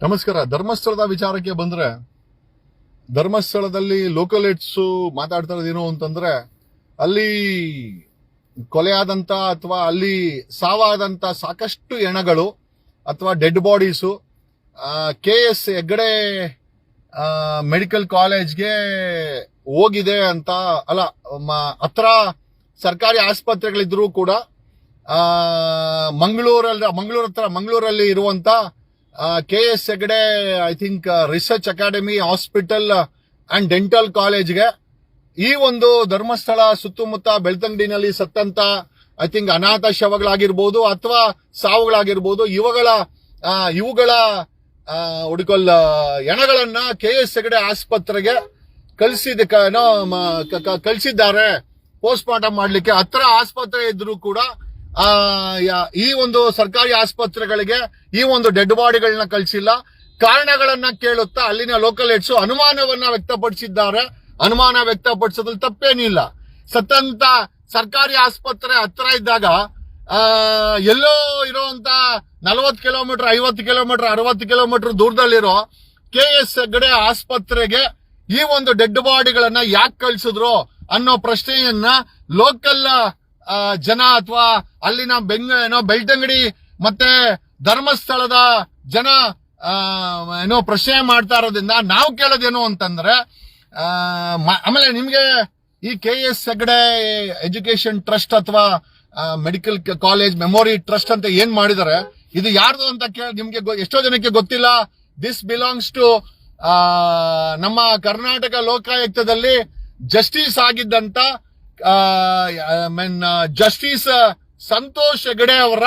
ನಮಸ್ಕಾರ, ಧರ್ಮಸ್ಥಳದ ವಿಚಾರಕ್ಕೆ ಬಂದ್ರೆ, ಧರ್ಮಸ್ಥಳದಲ್ಲಿ ಲೋಕಲ್ ಏಟ್ಸು ಮಾತಾಡ್ತಾ ಇರೋದೇನು ಅಂತಂದ್ರೆ, ಅಲ್ಲಿ ಕೊಲೆಯಾದಂತ ಅಥವಾ ಅಲ್ಲಿ ಸಾವಾದಂತ ಸಾಕಷ್ಟು ಎಣಗಳು ಅಥವಾ dead bodies K S Hegde medical ಕಾಲೇಜ್ಗೆ ಹೋಗಿದೆ ಅಂತ, ಅಲ್ಲ ಹತ್ರ ಸರ್ಕಾರಿ ಆಸ್ಪತ್ರೆಗಳಿದ್ರೂ ಕೂಡ ಮಂಗಳೂರಲ್ಲಿ, ಮಂಗಳೂರು ಹತ್ರ, ಮಂಗಳೂರಲ್ಲಿ ಇರುವಂತ K S Hegde I think research academy hospital and dental ಕಾಲೇಜ್ಗೆ ಈ ಒಂದು ಧರ್ಮಸ್ಥಳ ಸುತ್ತಮುತ್ತ ಬೆಳ್ತಂಗಡಿನಲ್ಲಿ ಸತ್ತಂತ ಐ ಥಿಂಕ್ ಅನಾಥ ಶವಗಳಾಗಿರ್ಬೋದು ಅಥವಾ ಸಾವುಗಳಾಗಿರ್ಬೋದು, ಇವುಗಳ ಇವುಗಳ ಹುಡುಕೊಲ್ಲ ಎಣಗಳನ್ನ ಕೆ ಎಸ್ ಹೆಗಡೆ ಆಸ್ಪತ್ರೆಗೆ ಕಳಿಸಿದ ಕಳಿಸಿದ್ದಾರೆ. ಪೋಸ್ಟ್ ಮಾರ್ಟಮ್ ಮಾಡ್ಲಿಕ್ಕೆ ಹತ್ರ ಆಸ್ಪತ್ರೆ ಇದ್ರೂ ಕೂಡ ಆ, ಈ ಒಂದು ಸರ್ಕಾರಿ ಆಸ್ಪತ್ರೆಗಳಿಗೆ ಈ ಒಂದು ಡೆಡ್ ಬಾಡಿಗಳನ್ನ ಕಳಿಸಿಲ್ಲ. ಕಾರಣಗಳನ್ನ ಕೇಳುತ್ತಾ ಅಲ್ಲಿನ ಲೋಕಲ್ ಹೆಡ್ಸ್ ಅನುಮಾನವನ್ನ ವ್ಯಕ್ತಪಡಿಸಿದ್ದಾರೆ. ಅನುಮಾನ ವ್ಯಕ್ತಪಡಿಸೋದ್ರಲ್ಲಿ ತಪ್ಪೇನಿಲ್ಲ ಸತ್ತಂತ ಸರ್ಕಾರಿ ಆಸ್ಪತ್ರೆ ಹತ್ರ ಇದ್ದಾಗ ಎಲ್ಲೋ ಇರೋಂತ ನಲವತ್ತು ಕಿಲೋಮೀಟರ್ ಐವತ್ತು ಕಿಲೋಮೀಟರ್ ಅರವತ್ತು ಕಿಲೋಮೀಟರ್ ದೂರದಲ್ಲಿರೋ ಕೆ ಎಸ್ ಹೆಗ್ಡೆ ಆಸ್ಪತ್ರೆಗೆ ಈ ಒಂದು ಡೆಡ್ ಬಾಡಿಗಳನ್ನ ಯಾಕೆ ಕಳಿಸಿದ್ರು ಅನ್ನೋ ಪ್ರಶ್ನೆಯನ್ನ ಲೋಕಲ್ ಜನ ಅಥವಾ ಅಲ್ಲಿನ ಬೆಂಗ ಏನೋ ಬೆಳ್ತಂಗಡಿ ಮತ್ತೆ ಧರ್ಮಸ್ಥಳದ ಜನ ಏನೋ ಪ್ರಶ್ನೆ ಮಾಡ್ತಾ ಇರೋದ್ರಿಂದ ನಾವು ಕೇಳೋದೇನು ಅಂತಂದ್ರೆ ಆಮೇಲೆ ನಿಮ್ಗೆ ಈ K S Hegde education trust ಅಥವಾ ಮೆಡಿಕಲ್ ಕಾಲೇಜ್ ಮೆಮೊರಿ ಟ್ರಸ್ಟ್ ಅಂತ ಏನ್ ಮಾಡಿದ್ದಾರೆ ಇದು ಯಾರ್ದು ಅಂತ ಕೇಳಿ ನಿಮ್ಗೆ ಎಷ್ಟೋ ಜನಕ್ಕೆ ಗೊತ್ತಿಲ್ಲ. ದಿಸ್ ಬಿಲಾಂಗ್ಸ್ ಟು ನಮ್ಮ ಕರ್ನಾಟಕ ಲೋಕಾಯುಕ್ತದಲ್ಲಿ ಜಸ್ಟಿಸ್ ಆಗಿದ್ದಂತ ಮೀನ್ ಜಸ್ಟಿಸ್ ಸಂತೋಷ್ ಹೆಗಡೆ ಅವರ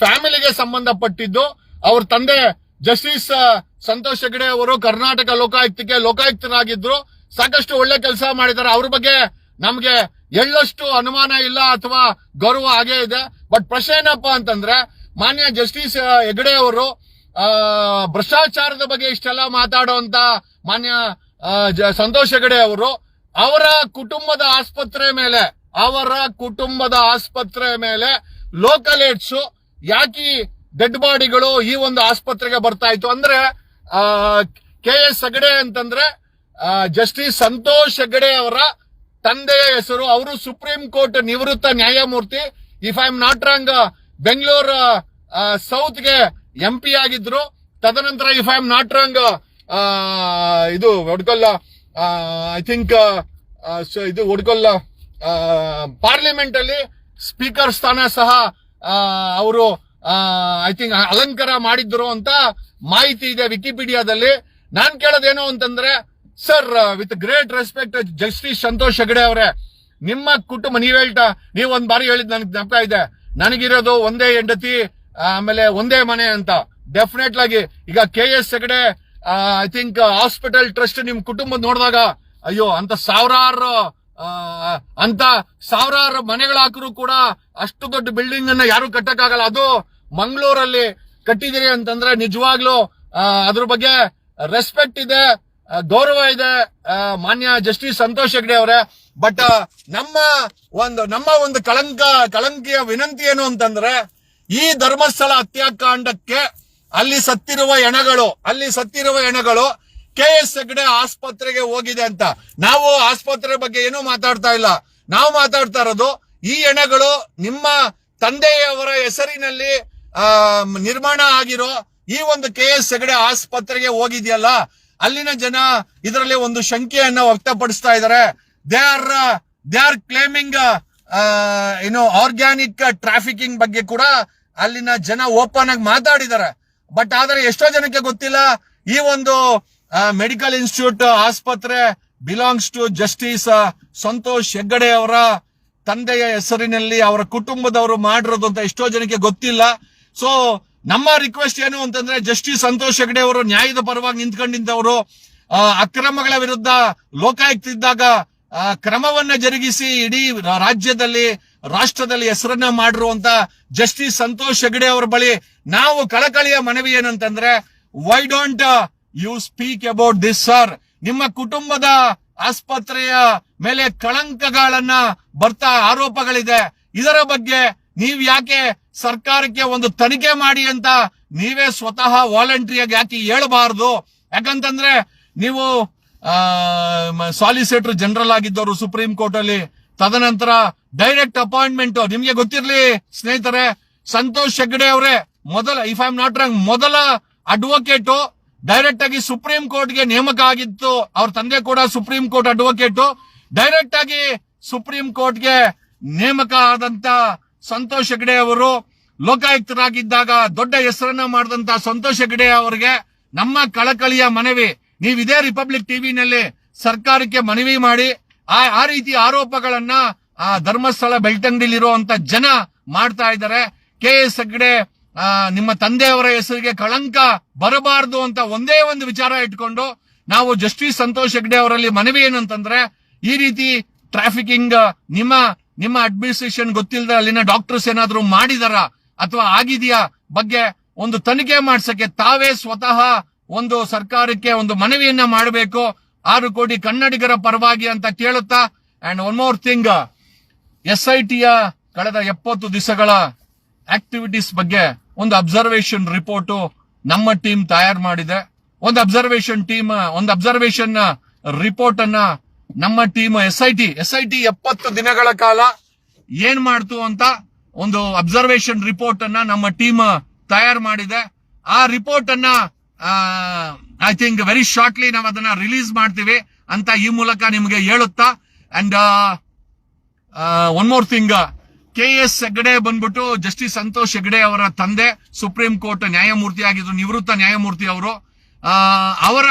ಫ್ಯಾಮಿಲಿಗೆ ಸಂಬಂಧಪಟ್ಟಿದ್ದು, ಅವ್ರ ತಂದೆ ಜಸ್ಟಿಸ್ ಸಂತೋಷ್ ಹೆಗಡೆ ಅವರು ಕರ್ನಾಟಕ ಲೋಕಾಯುಕ್ತಕ್ಕೆ ಲೋಕಾಯುಕ್ತರಾಗಿದ್ರು. ಸಾಕಷ್ಟು ಒಳ್ಳೆ ಕೆಲಸ ಮಾಡಿದ್ದಾರೆ. ಅವ್ರ ಬಗ್ಗೆ ನಮ್ಗೆ ಎಳ್ಳಷ್ಟು ಅನುಮಾನ ಇಲ್ಲ ಅಥವಾ ಗೌರವ ಹಾಗೇ ಇದೆ. ಬಟ್ ಪ್ರಶ್ನೆ ಏನಪ್ಪ ಅಂತಂದ್ರೆ, ಮಾನ್ಯ ಜಸ್ಟಿಸ್ ಹೆಗಡೆ ಅವರು ಭ್ರಷ್ಟಾಚಾರದ ಬಗ್ಗೆ ಇಷ್ಟೆಲ್ಲ ಮಾತಾಡುವಂತ ಮಾನ್ಯ ಸಂತೋಷ್ ಹೆಗಡೆ ಅವರು ಅವರ ಕುಟುಂಬದ ಆಸ್ಪತ್ರೆ ಮೇಲೆ, ಅವರ ಕುಟುಂಬದ ಆಸ್ಪತ್ರೆ ಮೇಲೆ ಲೋಕಲ್ ಏಡ್ಸ್ ಯಾಕೆ ಡೆಡ್ ಬಾಡಿಗಳು ಈ ಒಂದು ಆಸ್ಪತ್ರೆಗೆ ಬರ್ತಾ ಇತ್ತು ಅಂದ್ರೆ ಕೆ ಎಸ್ ಹೆಗಡೆ ಅಂತಂದ್ರೆ ಜಸ್ಟಿಸ್ ಸಂತೋಷ್ ಹೆಗಡೆ ಅವರ ತಂದೆಯ ಹೆಸರು, ಅವರು ಸುಪ್ರೀಂ ಕೋರ್ಟ್ ನಿವೃತ್ತ ನ್ಯಾಯಮೂರ್ತಿ if I am not wrong Bengaluru ಸೌತ್ಗೆ M P ಆಗಿದ್ರು. ತದನಂತರ if I am not wrong ಇದು ಹೊಡ್ಕೊಲ್ಲ ಐ ಥಿಂಕ್ ಇದು ಹುಡ್ಕೊಲ್ಲ ಪಾರ್ಲಿಮೆಂಟ್ ಅಲ್ಲಿ ಸ್ಪೀಕರ್ ಸ್ಥಾನ ಸಹ ಅವರು ಐ ಥಿಂಕ್ ಅಲಂಕಾರ ಮಾಡಿದ್ರು ಅಂತ ಮಾಹಿತಿ ಇದೆ ವಿಕಿಪೀಡಿಯಾದಲ್ಲಿ. ನಾನ್ ಕೇಳೋದೇನು ಅಂತಂದ್ರೆ sir with great respect justice Santosh Hegde ಅವರೇ, ನಿಮ್ಮ ಕುಟುಂಬ, ನೀವ್ ಹೇಳ್ತಾ, ನೀವ್ ಒಂದ್ ಬಾರಿ ಹೇಳಿದ್ ನನಗೆ ಜ್ಞಾಪಕ ಇದೆ. ನನಗಿರೋದು ಒಂದೇ ಹೆಂಡತಿ, ಆಮೇಲೆ ಒಂದೇ ಮನೆ ಅಂತ. ಡೆಫಿನೆಟ್ಲಾಗಿ ಈಗ K S Hegde I think hospital trust ನಿಮ್ ಕುಟುಂಬ ನೋಡಿದಾಗ, ಅಯ್ಯೋ, ಅಂತ ಸಾವಿರಾರು ಅಂತ ಸಾವಿರಾರು ಮನೆಗಳಾಕರು ಕೂಡ ಅಷ್ಟು ದೊಡ್ಡ ಬಿಲ್ಡಿಂಗ್ ಅನ್ನ ಯಾರು ಕಟ್ಟಕ್ಕಾಗಲ್ಲ. ಅದು ಮಂಗಳೂರಲ್ಲಿ ಕಟ್ಟಿದಿರಿ ಅಂತಂದ್ರೆ ನಿಜವಾಗ್ಲೂ ಅದ್ರ ಬಗ್ಗೆ ರೆಸ್ಪೆಕ್ಟ್ ಇದೆ ಗೌರವ ಇದೆ ಮಾನ್ಯ ಜಸ್ಟಿಸ್ ಸಂತೋಷ್ ಹೆಗ್ಡೆ ಅವರೇ. ಬಟ್ ನಮ್ಮ ಒಂದು ನಮ್ಮ ಒಂದು ಕಳಂಕ, ಕಳಂಕಿಯ ವಿನಂತಿ ಏನು ಅಂತಂದ್ರೆ, ಈ ಧರ್ಮಸ್ಥಳ ಹತ್ಯಾಕಾಂಡಕ್ಕೆ ಅಲ್ಲಿ ಸತ್ತಿರುವ ಹೆಣಗಳು ಅಲ್ಲಿ ಸತ್ತಿರುವ ಹೆಣಗಳು ಕೆ ಎಸ್ ಹೆಗ್ಡೆ ಆಸ್ಪತ್ರೆಗೆ ಹೋಗಿದೆ ಅಂತ. ನಾವು ಆಸ್ಪತ್ರೆ ಬಗ್ಗೆ ಏನೂ ಮಾತಾಡ್ತಾ ಇಲ್ಲ. ನಾವು ಮಾತಾಡ್ತಾ ಇರೋದು ಈ ಹೆಣಗಳು ನಿಮ್ಮ ತಂದೆಯವರ ಹೆಸರಿನಲ್ಲಿ ನಿರ್ಮಾಣ ಆಗಿರೋ ಈ ಒಂದು ಕೆ ಎಸ್ ಹೆಗ್ಡೆ ಆಸ್ಪತ್ರೆಗೆ ಹೋಗಿದೆಯಲ್ಲ, ಅಲ್ಲಿನ ಜನ ಇದರಲ್ಲಿ ಒಂದು ಶಂಕೆಯನ್ನ ವ್ಯಕ್ತಪಡಿಸ್ತಾ ಇದ್ದಾರೆ. They are they are claiming ಏನು ಆರ್ಗ್ಯಾನಿಕ್ ಟ್ರಾಫಿಕಿಂಗ್ ಬಗ್ಗೆ ಕೂಡ ಅಲ್ಲಿನ ಜನ ಓಪನ್ ಆಗಿ ಮಾತಾಡಿದ್ದಾರೆ. ಬಟ್ ಆದರೆ ಎಷ್ಟೋ ಜನಕ್ಕೆ ಗೊತ್ತಿಲ್ಲ, ಈ ಒಂದು ಮೆಡಿಕಲ್ ಇನ್ಸ್ಟಿಟ್ಯೂಟ್ ಆಸ್ಪತ್ರೆ belongs to justice Santosh Hegde ಅವರ ತಂದೆಯ ಹೆಸರಿನಲ್ಲಿ ಅವರ ಕುಟುಂಬದವರು ಮಾಡಿರೋದು ಅಂತ ಎಷ್ಟೋ ಜನಕ್ಕೆ ಗೊತ್ತಿಲ್ಲ. ಸೊ ನಮ್ಮ ರಿಕ್ವೆಸ್ಟ್ ಏನು ಅಂತಂದ್ರೆ ಜಸ್ಟಿಸ್ ಸಂತೋಷ್ ಹೆಗ್ಡೆ ಅವರು ನ್ಯಾಯದ ಪರವಾಗಿ ನಿಂತ್ಕೊಂಡಿದ್ದವರು ಅಕ್ರಮಗಳ ವಿರುದ್ಧ ಲೋಕಾಯುಕ್ತ ಇದ್ದಾಗ ಕ್ರಮವನ್ನ ಜರುಗಿಸಿ ಇಡೀ ರಾಜ್ಯದಲ್ಲಿ ರಾಷ್ಟ್ರದಲ್ಲಿ ಹೆಸರನ್ನ ಮಾಡಿರುವಂತ ಜಸ್ಟಿಸ್ ಸಂತೋಷ್ ಹೆಗಡೆ ಅವರ ಬಳಿ ನಾವು ಕಳಕಳಿಯ ಮನವಿ ಏನಂತಂದ್ರೆ why don't you speak about this sir ನಿಮ್ಮ ಕುಟುಂಬದ ಆಸ್ಪತ್ರೆಯ ಮೇಲೆ ಕಳಂಕಗಳನ್ನ ಬರ್ತಾ ಆರೋಪಗಳಿದೆ. ಇದರ ಬಗ್ಗೆ ನೀವ್ ಯಾಕೆ ಸರ್ಕಾರಕ್ಕೆ ಒಂದು ತನಿಖೆ ಮಾಡಿ ಅಂತ ನೀವೇ ಸ್ವತಃ ವಾಲಂಟ್ರಿಯಾಗಿ ಯಾಕೆ ಹೇಳಬಾರದು? ಯಾಕಂತಂದ್ರೆ, ನೀವು ಸಾಲಿಸಿಟರ್ ಜನರಲ್ ಆಗಿದ್ದವರು ಸುಪ್ರೀಂ ಕೋರ್ಟ್ ಅಲ್ಲಿ ತದನಂತರ ಡೈರೆಕ್ಟ್ ಅಪಾಯಿಂಟ್ಮೆಂಟ್ ನಿಮ್ಗೆ ಗೊತ್ತಿರ್ಲಿ ಸ್ನೇಹಿತರೆ, ಸಂತೋಷ್ ಹೆಗ್ಡೆ ಅವರೇ, ಮೊದಲ if I am not wrong ಮೊದಲ ಅಡ್ವೊಕೇಟ್ ಡೈರೆಕ್ಟ್ ಆಗಿ ಸುಪ್ರೀಂ ಕೋರ್ಟ್ಗೆ ನೇಮಕ ಆಗಿತ್ತು. ಅವ್ರ ತಂದೆ ಕೂಡ ಸುಪ್ರೀಂ ಕೋರ್ಟ್ ಅಡ್ವೊಕೇಟ್ ಡೈರೆಕ್ಟ್ ಆಗಿ ಸುಪ್ರೀಂ ಕೋರ್ಟ್ಗೆ ನೇಮಕ ಆದಂತ ಸಂತೋಷ್ ಹೆಗ್ಡೆ ಅವರು ಲೋಕಾಯುಕ್ತರಾಗಿದ್ದಾಗ ದೊಡ್ಡ ಹೆಸರನ್ನ ಮಾಡಿದಂತ ಸಂತೋಷ್ ಹೆಗ್ಡೆ ಅವರಿಗೆ ನಮ್ಮ ಕಳಕಳಿಯ ಮನವಿ. ನೀವು ಇದೇ ರಿಪಬ್ಲಿಕ್ ಟಿವಿನಲ್ಲಿ ಸರ್ಕಾರಕ್ಕೆ ಮನವಿ ಮಾಡಿ ಆ ಆ ರೀತಿ ಆರೋಪಗಳನ್ನ ಆ ಧರ್ಮಸ್ಥಳ ಬೆಳ್ತಂಗಡಿಲಿರುವಂತ ಜನ ಮಾಡ್ತಾ ಇದ್ದಾರೆ. ಕೆ ಎಸ್ ಹೆಗ್ಡೆ ನಿಮ್ಮ ತಂದೆಯವರ ಹೆಸರಿಗೆ ಕಳಂಕ ಬರಬಾರದು ಅಂತ ಒಂದೇ ಒಂದು ವಿಚಾರ ಇಟ್ಕೊಂಡು ನಾವು ಜಸ್ಟಿಸ್ ಸಂತೋಷ್ ಹೆಗ್ಡೆ ಅವರಲ್ಲಿ ಮನವಿ ಏನಂತಂದ್ರೆ, ಈ ರೀತಿ ಟ್ರಾಫಿಕಿಂಗ್, ನಿಮ್ಮ ನಿಮ್ಮ ಅಡ್ಮಿನಿಸ್ಟ್ರೇಷನ್ ಗೊತ್ತಿಲ್ಲದ ಅಲ್ಲಿನ ಡಾಕ್ಟರ್ಸ್ ಏನಾದ್ರು ಮಾಡಿದಾರ ಅಥವಾ ಆಗಿದೆಯಾ ಬಗ್ಗೆ ಒಂದು ತನಿಖೆ ಮಾಡ್ಸಕ್ಕೆ ತಾವೇ ಸ್ವತಃ ಒಂದು ಸರ್ಕಾರಕ್ಕೆ ಒಂದು ಮನವಿಯನ್ನ ಮಾಡಬೇಕು. ಆರು ಕೋಟಿ ಕನ್ನಡಿಗರ ಪರವಾಗಿ ಅಂತ ಕೇಳುತ್ತಾ? And one more thing S I ಟಿಯ ಕಳೆದ ಎಪ್ಪತ್ತು ದಿವಸಗಳ ಆಕ್ಟಿವಿಟೀಸ್ ಬಗ್ಗೆ ಒಂದು ಅಬ್ಸರ್ವೇಷನ್ ರಿಪೋರ್ಟ್ ನಮ್ಮ ಟೀಮ್ ತಯಾರು ಮಾಡಿದೆ. ಒಂದು ಅಬ್ಸರ್ವೇಷನ್ ಟೀಮ್ ಒಂದು ಅಬ್ಸರ್ವೇಷನ್ ರಿಪೋರ್ಟ್ ಅನ್ನ ನಮ್ಮ team S I T S I T ಎಪ್ಪತ್ತು ದಿನಗಳ ಕಾಲ ಏನ್ ಮಾಡ್ತು ಅಂತ ಒಂದು ಅಬ್ಸರ್ವೇಷನ್ ರಿಪೋರ್ಟ್ ಅನ್ನ ನಮ್ಮ ಟೀಮ್ ತಯಾರು ಮಾಡಿದೆ. ಆ ರಿಪೋರ್ಟ್ ಅನ್ನ ಐ ಥಿಂಕ್ ವೆರಿ ಶಾರ್ಟ್ಲಿ ನಾವು ಅದನ್ನ ರಿಲೀಸ್ ಮಾಡ್ತೀವಿ ಅಂತ ಈ ಮೂಲಕ ನಿಮಗೆ ಹೇಳುತ್ತಾ. And one more thing K S Hegde ಬಂದ್ಬಿಟ್ಟು ಜಸ್ಟಿಸ್ ಸಂತೋಷ್ ಹೆಗ್ಡೆ ಅವರ ತಂದೆ ಸುಪ್ರೀಂ ಕೋರ್ಟ್ ನ್ಯಾಯಮೂರ್ತಿ ಆಗಿದ್ರು ನಿವೃತ್ತ ನ್ಯಾಯಮೂರ್ತಿ ಅವರು. ಅವರ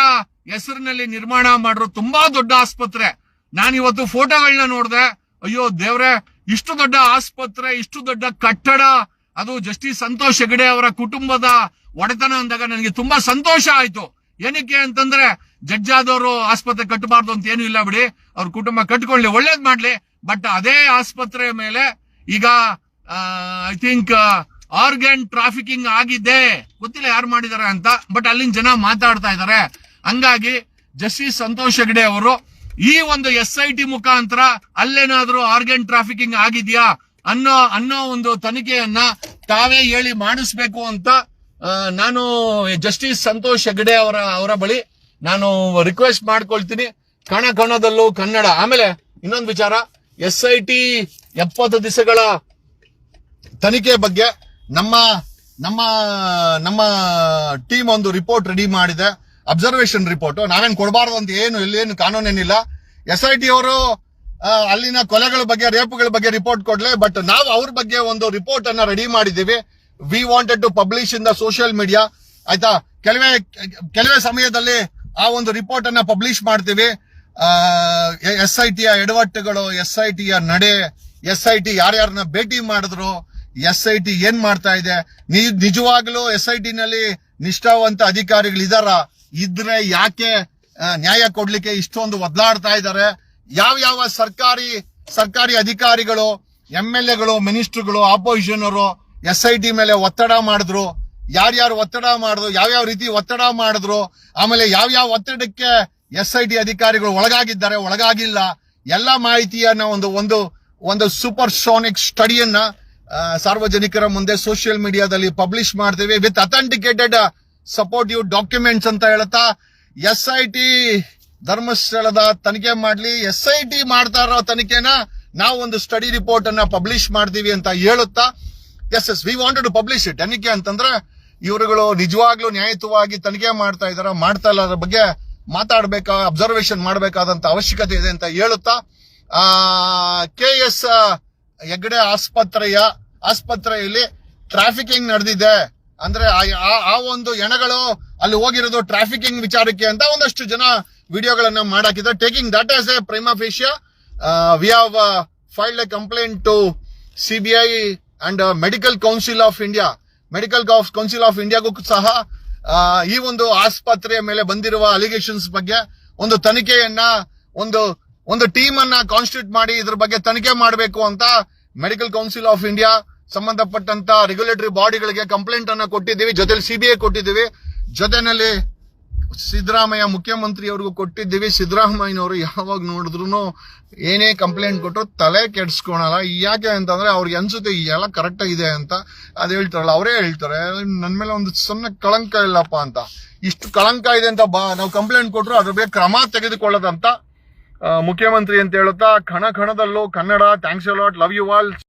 ಹೆಸರಿನಲ್ಲಿ ನಿರ್ಮಾಣ ಮಾಡಿರೋ ತುಂಬಾ ದೊಡ್ಡ ಆಸ್ಪತ್ರೆ. ನಾನು ಇವತ್ತು ಫೋಟೋಗಳನ್ನ ನೋಡಿದೆ. ಅಯ್ಯೋ ದೇವ್ರೆ, ಇಷ್ಟು ದೊಡ್ಡ ಆಸ್ಪತ್ರೆ, ಇಷ್ಟು ದೊಡ್ಡ ಕಟ್ಟಡ, ಅದು ಜಸ್ಟಿಸ್ ಸಂತೋಷ್ ಹೆಗ್ಡೆ ಅವರ ಕುಟುಂಬದ ಒಡೆತನ ಅಂದಾಗ ನನಗೆ ತುಂಬಾ ಸಂತೋಷ ಆಯ್ತು. ಏನಕ್ಕೆ ಅಂತಂದ್ರೆ ಜಡ್ಜ್ ಆದವರು ಆಸ್ಪತ್ರೆ ಕಟ್ಟಬಾರ್ದು ಅಂತ ಏನು ಇಲ್ಲ ಬಿಡಿ. ಅವ್ರ ಕುಟುಂಬ ಕಟ್ಕೊಳ್ಳಿ, ಒಳ್ಳೇದ್ ಮಾಡ್ಲಿ. ಬಟ್ ಅದೇ ಆಸ್ಪತ್ರೆ ಮೇಲೆ ಈಗ ಐ ಥಿಂಕ್ ಆರ್ಗನ್ ಟ್ರಾಫಿಕಿಂಗ್ ಆಗಿದೆ. ಗೊತ್ತಿಲ್ಲ ಯಾರು ಮಾಡಿದಾರೆ ಅಂತ, ಬಟ್ ಅಲ್ಲಿನ ಜನ ಮಾತಾಡ್ತಾ ಇದ್ದಾರೆ. ಹಂಗಾಗಿ ಜಸ್ಟಿಸ್ ಸಂತೋಷ್ ಹೆಗಡೆ ಅವರು, ಈ ಒಂದು ಎಸ್ ಐ ಟಿ ಮುಖಾಂತರ ಅಲ್ಲೇನಾದ್ರೂ ಆರ್ಗನ್ ಟ್ರಾಫಿಕಿಂಗ್ ಆಗಿದ್ಯಾ ಅನ್ನೋ ಅನ್ನೋ ಒಂದು ತನಿಖೆಯನ್ನ ತಾವೇ ಹೇಳಿ ಮಾಡಿಸ್ಬೇಕು ಅಂತ ನಾನು ಜಸ್ಟಿಸ್ ಸಂತೋಷ್ ಹೆಗಡೆ ಅವರ ಅವರ ಬಳಿ ನಾನು ರಿಕ್ವೆಸ್ಟ್ ಮಾಡ್ಕೊಳ್ತೀನಿ. ಕಣ ಕಣದಲ್ಲೂ ಕನ್ನಡ. ಆಮೇಲೆ ಇನ್ನೊಂದು ವಿಚಾರ. ಎಸ್ ಐ ಟಿ ಎಪ್ಪತ್ತು ದಿವಸಗಳ ತನಿಖೆ ಬಗ್ಗೆ ನಮ್ಮ ನಮ್ಮ ನಮ್ಮ ಟೀಮ್ ಒಂದು ರಿಪೋರ್ಟ್ ರೆಡಿ ಮಾಡಿದೆ. ಅಬ್ಸರ್ವೇಷನ್ ರಿಪೋರ್ಟ್ ನಾವೇನು ಕೊಡಬಾರ್ದು ಅಂತ ಏನು ಇಲ್ಲೇನು ಕಾನೂನೇನಿಲ್ಲ ಎಸ್ ಐ ಟಿ ಅವರು ಅಲ್ಲಿನ ಕೊಲೆಗಳ ಬಗ್ಗೆ, ರೇಪುಗಳ ಬಗ್ಗೆ ರಿಪೋರ್ಟ್ ಕೊಡ್ಲೇ ಬಟ್ ನಾವು ಅವ್ರ ಬಗ್ಗೆ ಒಂದು ರಿಪೋರ್ಟ್ ಅನ್ನ ರೆಡಿ ಮಾಡಿದೀವಿ we wanted to publish in the social media ಆಯ್ತಾ? ಕೆಲವೇ ಕೆಲವೇ ಸಮಯದಲ್ಲಿ ಆ ಒಂದು ರಿಪೋರ್ಟ್ ಅನ್ನ ಪಬ್ಲಿಷ್ ಮಾಡ್ತೀವಿ. ಎಸ್ ಐ ಟಿಯ ಎಡವಟ್ಟುಗಳು, ಎಸ್ ಐ ಟಿಯ ನಡೆ, ಎಸ್ ಐ ಟಿ ಯಾರ್ಯಾರನ್ನ ಭೇಟಿ ಮಾಡಿದ್ರು, ಎಸ್ ಐ ಟಿ ಏನ್ ಮಾಡ್ತಾ ಇದೆ? ನಿಜವಾಗ್ಲೂ ಎಸ್ ಐ ಟಿ ನಲ್ಲಿ ನಿಷ್ಠಾವಂತ ಅಧಿಕಾರಿಗಳು ಇದಾರ ಯಾಕೆ ನ್ಯಾಯ ಕೊಡ್ಲಿಕ್ಕೆ ಇಷ್ಟೊಂದು ಒದ್ಲಾಡ್ತಾ ಇದ್ದಾರೆ ಯಾವ ಯಾವ ಸರ್ಕಾರಿ ಸರ್ಕಾರಿ ಅಧಿಕಾರಿಗಳು, ಎಂ ಎಲ್ ಎಗಳು, ಮಿನಿಸ್ಟರ್ಗಳು ಆಪೋಸಿಷನ್ ಅವರು ಎಸ್ ಐ ಟಿ ಮೇಲೆ ಒತ್ತಡ ಮಾಡಿದ್ರು. ಯಾರ್ಯಾರು ಒತ್ತಡ ಮಾಡಿದ್ರು, ಯಾವ್ಯಾವ ರೀತಿ ಒತ್ತಡ ಮಾಡಿದ್ರು, ಆಮೇಲೆ ಯಾವ್ಯಾವ ಒತ್ತಡಕ್ಕೆ ಎಸ್ ಐ ಟಿ ಅಧಿಕಾರಿಗಳು ಒಳಗಾಗಿದ್ದಾರೆ, ಒಳಗಾಗಿಲ್ಲ, ಎಲ್ಲ ಮಾಹಿತಿಯನ್ನ ಒಂದು ಒಂದು ಒಂದು ಸೂಪರ್ ಸೋನಿಕ್ ಸ್ಟಡಿಯನ್ನ ಸಾರ್ವಜನಿಕರ ಮುಂದೆ ಸೋಷಿಯಲ್ ಮೀಡಿಯಾದಲ್ಲಿ ಪಬ್ಲಿಷ್ ಮಾಡ್ತೀವಿ ವಿತ್ ಅಥೆಂಟಿಕೇಟೆಡ್ ಸಪೋರ್ಟಿವ್ ಡಾಕ್ಯುಮೆಂಟ್ಸ್ ಅಂತ ಹೇಳ್ತಾ ಎಸ್ ಐ ಟಿ ಧರ್ಮಸ್ಥಳದ ತನಿಖೆ ಮಾಡ್ಲಿ ಎಸ್ ಐ ಟಿ ಮಾಡ್ತಾ ಇರೋ ತನಿಖೆನ ನಾವು ಒಂದು ಸ್ಟಡಿ ರಿಪೋರ್ಟ್ ಅನ್ನ ಪಬ್ಲಿಷ್ ಮಾಡ್ತೀವಿ ಅಂತ ಹೇಳುತ್ತಾ yes yes we wanted to publish it ಏನಕ್ಕೆ ಅಂತಂದ್ರೆ ಇವರುಗಳು ನಿಜವಾಗ್ಲೂ ನ್ಯಾಯಯುತವಾಗಿ ತನಿಖೆ ಮಾಡ್ತಾ ಇದಾರ ಮಾಡ್ತಾ ಇಲ್ಲ ಅದ್ರ ಬಗ್ಗೆ ಮಾತಾಡ್ಬೇಕಾ ಅಬ್ಸರ್ವೇಷನ್ ಮಾಡಬೇಕಾದಂತ ಅವಶ್ಯಕತೆ ಇದೆ ಅಂತ ಹೇಳುತ್ತಾ ಕೆ ಎಸ್ ಹೆಗ್ಡೆ ಆಸ್ಪತ್ರೆಯ, ಆಸ್ಪತ್ರೆಯಲ್ಲಿ ಟ್ರಾಫಿಕಿಂಗ್ ನಡೆದಿದೆ. ಅಂದ್ರೆ ಆ- ಆ- ಆ ಒಂದು ಎಣಗಳು ಅಲ್ಲಿ ಹೋಗಿರೋದು ಟ್ರಾಫಿಕಿಂಗ್ ವಿಚಾರಕ್ಕೆ ಅಂತ ಒಂದಷ್ಟು ಜನ ವಿಡಿಯೋಗಳನ್ನ ಮಾಡಾಕಿದ್ದಾರೆ. Taking that as a prima facie we have filed a complaint to CBI and medical council of India medical council of ಇಂಡಿಯಾಗೂ ಸಹ ಈ ಒಂದು ಆಸ್ಪತ್ರೆಯ ಮೇಲೆ ಬಂದಿರುವ ಅಲಿಗೇಷನ್ಸ್ ಬಗ್ಗೆ ಒಂದು ತನಿಖೆಯನ್ನ, ಒಂದು ಒಂದು ಟೀಮ್ ಅನ್ನ ಕಾನ್ಸ್ಟಿಟ್ಯೂಟ್ ಮಾಡಿ ಇದ್ರ ಬಗ್ಗೆ ತನಿಖೆ ಮಾಡಬೇಕು ಅಂತ ಮೆಡಿಕಲ್ ಕೌನ್ಸಿಲ್ ಆಫ್ ಇಂಡಿಯಾ ಸಂಬಂಧಪಟ್ಟಂತ ರೆಗ್ಯುಲೇಟರಿ ಬಾಡಿಗಳಿಗೆ ಕಂಪ್ಲೇಂಟ್ ಅನ್ನ ಕೊಟ್ಟಿದ್ದೀವಿ. ಜೊತೆಲಿ ಸಿಬಿಐ ಕೊಟ್ಟಿದ್ದೀವಿ. ಜೊತೆನಲ್ಲಿ ಸಿದ್ದರಾಮಯ್ಯ ಮುಖ್ಯಮಂತ್ರಿಯವ್ರಿಗೂ ಕೊಟ್ಟಿದ್ದೀವಿ. ಸಿದ್ದರಾಮಯ್ಯನವರು ಯಾವಾಗ ನೋಡಿದ್ರು ಏನೇ ಕಂಪ್ಲೇಂಟ್ ಕೊಟ್ಟರು ತಲೆ ಕೆಡ್ಸ್ಕೊಳಲ್ಲ. ಯಾಕೆ ಅಂತಂದ್ರೆ ಅವ್ರಿಗೆ ಅನ್ಸುತ್ತೆ ಎಲ್ಲ ಕರೆಕ್ಟ್ ಇದೆ ಅಂತ. ಅದು ಹೇಳ್ತಾರಲ್ಲ, ಅವರೇ ಹೇಳ್ತಾರೆ ನನ್ನ ಮೇಲೆ ಒಂದು ಸಣ್ಣ ಕಳಂಕ ಇಲ್ಲಪ್ಪ ಅಂತ. ಇಷ್ಟು ಕಳಂಕ ಇದೆ ಅಂತ ಬಾ, ನಾವು ಕಂಪ್ಲೇಂಟ್ ಕೊಟ್ರು ಅದ್ರ ಬಗ್ಗೆ ಕ್ರಮ ತೆಗೆದುಕೊಳ್ಳೋದಂತ ಮುಖ್ಯಮಂತ್ರಿ ಅಂತ ಹೇಳುತ್ತಾ ಕಣ ಕಣದಲ್ಲೂ Kannada thanks a lot love you all